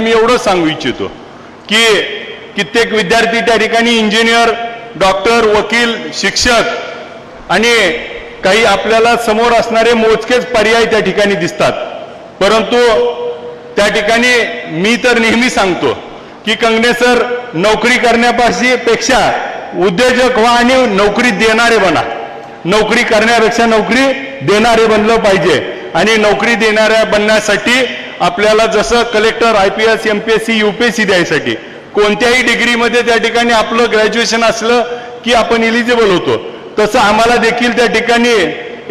मी एवढं सांगू इच्छितो की कित्येक विद्यार्थी त्या ठिकाणी इंजिनियर डॉक्टर वकील शिक्षक आणि काही आपल्याला समोर असणारे मोजकेच पर्याय त्या ठिकाणी दिसतात. परंतु त्या ठिकाणी मी तर नेहमी सांगतो की कंगणे सर नोकरी करण्यापाशी पेक्षा उद्योजक व्हा आणि नोकरी देणारे बना. नोकरी करण्यापेक्षा नोकरी देणारे बनलं पाहिजे आणि नोकरी देणाऱ्या बनण्यासाठी आपल्याला जसं collector I P S M P S C U P S C द्यायसाठी. कोणत्याही डिग्रीमध्ये त्या ठिकाणी आपलं ग्रॅज्युएशन असलं की आपण इलिजिबल होतो. तसं आम्हाला देखील त्या ठिकाणी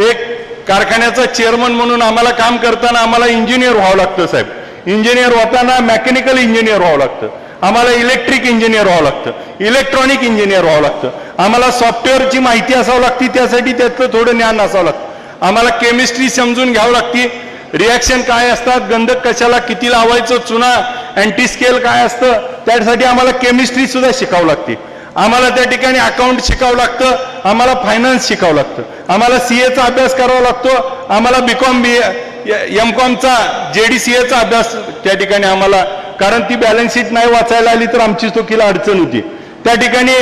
एक कारखान्याचा चेअरमन म्हणून आम्हाला काम करताना आम्हाला इंजिनियर व्हावं लागतं साहेब. इंजिनियर होताना मेकॅनिकल इंजिनियर व्हावं लागतं. आम्हाला इलेक्ट्रिक इंजिनियर व्हावं लागतं. इलेक्ट्रॉनिक इंजिनियर व्हावं लागतं. आम्हाला सॉफ्टवेअरची माहिती असावं लागते त्यासाठी त्यातलं थोडं ज्ञान असावं लागतं. आम्हाला केमिस्ट्री समजून घ्यावं लागते. रिॲक्शन काय असतात? गंधक कशाला किती लावायचं? चुना अँटी स्केल काय असतं? त्यासाठी आम्हाला केमिस्ट्री सुद्धा शिकावं लागते. आम्हाला त्या ठिकाणी अकाउंट शिकावं लागतं आम्हाला फायनान्स शिकावं लागतं आम्हाला सी एचा अभ्यास करावा लागतो आम्हाला बी कॉम बी एम कॉमचा जे डी सी एचा अभ्यास त्या ठिकाणी आम्हाला कारण ती बॅलन्स शीट नाही वाचायला आली तर आमची चुकीला अडचण होती. त्या ठिकाणी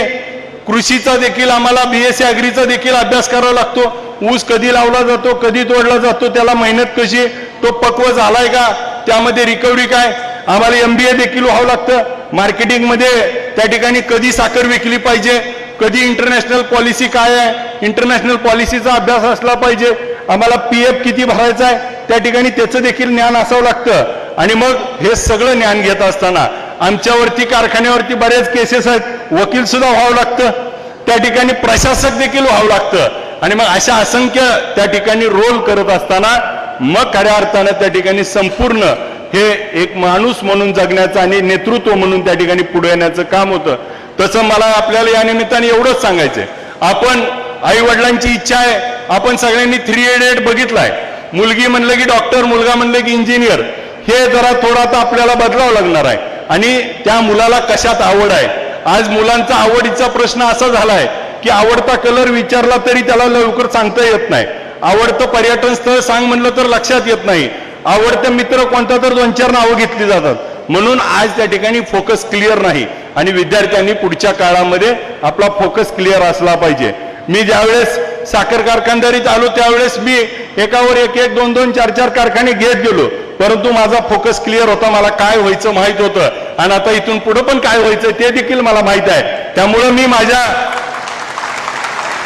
कृषीचा देखील आम्हाला बी एस सी अग्रीचा देखील अभ्यास करावा लागतो. ऊस कधी लावला जातो कधी तोडला जातो त्याला मेहनत कशी तो पक्व झालाय का त्यामध्ये रिकव्हरी काय? आम्हाला एम बी ए देखील व्हावं लागतं. मार्केटिंगमध्ये त्या ठिकाणी कधी साखर विकली पाहिजे कधी इंटरनॅशनल पॉलिसी काय आहे इंटरनॅशनल पॉलिसीचा अभ्यास असला पाहिजे आम्हाला पी एफ किती भरायचा आहे त्या ठिकाणी त्याचं देखील ज्ञान असावं लागतं. आणि मग हे सगळं ज्ञान घेत असताना आमच्यावरती कारखान्यावरती बरेच केसेस आहेत वकील सुद्धा व्हावं लागतं. त्या ठिकाणी प्रशासक देखील व्हावं लागतं. आणि मग अशा असंख्य त्या ठिकाणी रोल करत असताना मग खऱ्या अर्थानं त्या ठिकाणी संपूर्ण हे एक माणूस म्हणून जगण्याचं आणि नेतृत्व म्हणून त्या ठिकाणी पुढे येण्याचं काम होतं. तसं मला आपल्याला या निमित्ताने एवढंच सांगायचंय. आपण आई वडिलांची इच्छा आहे. आपण सगळ्यांनी थ्री एड बघितलाय. मुलगी म्हणलं की डॉक्टर मुलगा म्हणलं की इंजिनियर हे जरा थोडा आता आपल्याला बदलावं लागणार आहे. आणि त्या मुलाला कशात आवड आहे? आज मुलांचा आवडीचा प्रश्न असा झालाय की आवडता कलर विचारला तरी त्याला लवकर सांगता येत नाही. आवडतं पर्यटन स्थळ सांग म्हणलं तर लक्षात येत नाही. आवडतं मित्र कोणता तर दोन चार नावं घेतली जातात. म्हणून आज त्या ठिकाणी फोकस क्लिअर नाही. आणि विद्यार्थ्यांनी पुढच्या काळामध्ये आपला फोकस क्लिअर असला पाहिजे. मी ज्यावेळेस साखर कारखानदारीत आलो त्यावेळेस मी एकावर एक एक दोन दोन चार चार कारखाने घेत गेलो. परंतु माझा फोकस क्लिअर होता मला काय व्हायचं माहीत होतं. आणि आता इथून पुढं पण काय व्हायचं ते देखील मला माहीत आहे. त्यामुळं मी माझ्या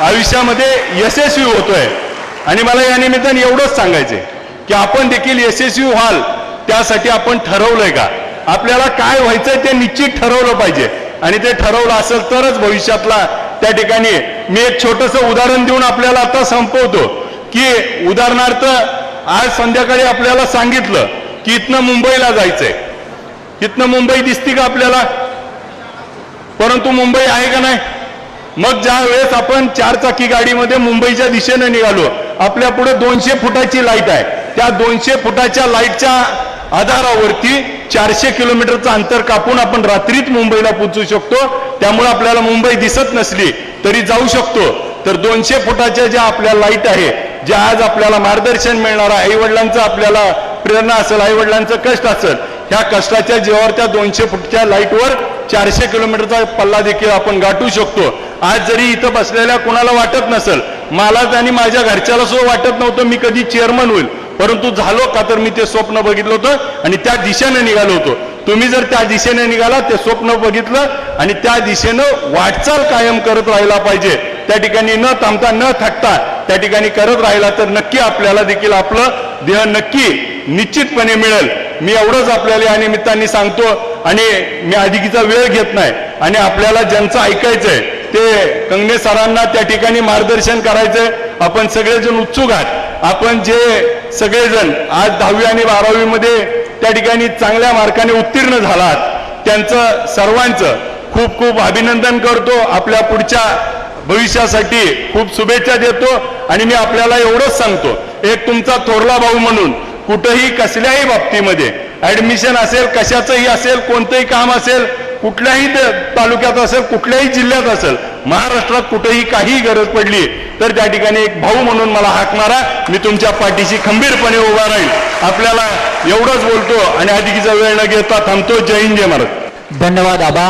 आयुष्यामध्ये यशस्वी होतोय. आणि मला या निमित्ताने एवढंच सांगायचंय की आपण देखील यशस्वी व्हाल त्यासाठी आपण ठरवलंय का? आपल्याला काय व्हायचंय ते निश्चित ठरवलं पाहिजे. आणि ते ठरवलं असेल तरच भविष्यातला त्या ठिकाणी मी एक छोटस उदाहरण देऊन आपल्याला आता संपवतो की उदाहरणार्थ आज संध्याकाळी आपल्याला सांगितलं की इथनं मुंबईला जायचंय. इथनं मुंबई दिसती का आपल्याला? परंतु मुंबई आहे का नाही? मग ज्या वेळेस आपण चार चाकी गाडीमध्ये मुंबईच्या दिशेने निघालो आपल्या पुढे दोनशे फुटाची लाइट आहे. त्या दोनशे फुटाच्या लाईटच्या आधारावरती चारशे किलोमीटरचं अंतर कापून आपण रात्रीत मुंबईला पोचू शकतो. त्यामुळे आपल्याला मुंबई दिसत नसली तरी जाऊ शकतो. तर दोनशे फुटाच्या ज्या आपल्या लाइट आहे ज्या आज आपल्याला मार्गदर्शन मिळणार आहे आई वडिलांचं आपल्याला प्रेरणा असेल आई वडिलांचं कष्ट असेल ह्या कष्टाच्या जीवावर त्या दोनशे फुटच्या लाईटवर चारशे किलोमीटरचा पल्ला देखील आपण गाठू शकतो. आज जरी इथं बसलेल्या कोणाला वाटत नसेल मला आणि माझ्या घरच्याला सुद्धा वाटत नव्हतं मी कधी चेअरमन होईल. परंतु झालो का तर मी ते स्वप्न बघितलं होतं आणि त्या दिशेनं निघालो होतो. तुम्ही जर त्या दिशेने निघाला ते स्वप्न बघितलं आणि त्या दिशेनं वाटचाल कायम करत राहिला पाहिजे. त्या ठिकाणी न थांबता न थकता त्या ठिकाणी करत राहिला तर नक्की आपल्याला देखील आपलं देह नक्की निश्चितपणे मिळेल. मी एवढंच आपल्याला या निमित्ताने सांगतो आणि मी अधिकीचा वेळ घेत नाही. आणि आपल्याला ज्यांचं ऐकायचंय ते कंगणे सरांना त्या ठिकाणी मार्गदर्शन करायचंय. आपण सगळेजण उत्सुक आहात. आपण जे सगळेजण आज दहावी आणि बारावीमध्ये त्या ठिकाणी चांगल्या मार्काने उत्तीर्ण झालात त्यांचं सर्वांचं खूप खूप अभिनंदन करतो. आपल्या पुढच्या भविष्यासाठी खूप शुभेच्छा देतो. आणि मी आपल्याला एवढंच सांगतो एक तुमचा थोरला भाऊ म्हणून कुठंही कसल्याही बाबतीमध्ये. ऍडमिशन असेल कशाचंही असेल कोणतंही काम असेल कुठल्याही तालुक्यात असेल कुठल्याही जिल्ह्यात असेल महाराष्ट्रात कुठेही काही गरज पडली तर त्या ठिकाणी एक भाऊ म्हणून मला हाक मारा मी तुमच्या पाठीशी खंबीरपणे उभा राहील. आपल्याला एवढंच बोलतो आणि अधिकीचा वेळ न घेता थांबतो. जय हिंद जय महाराज धन्यवाद आबा.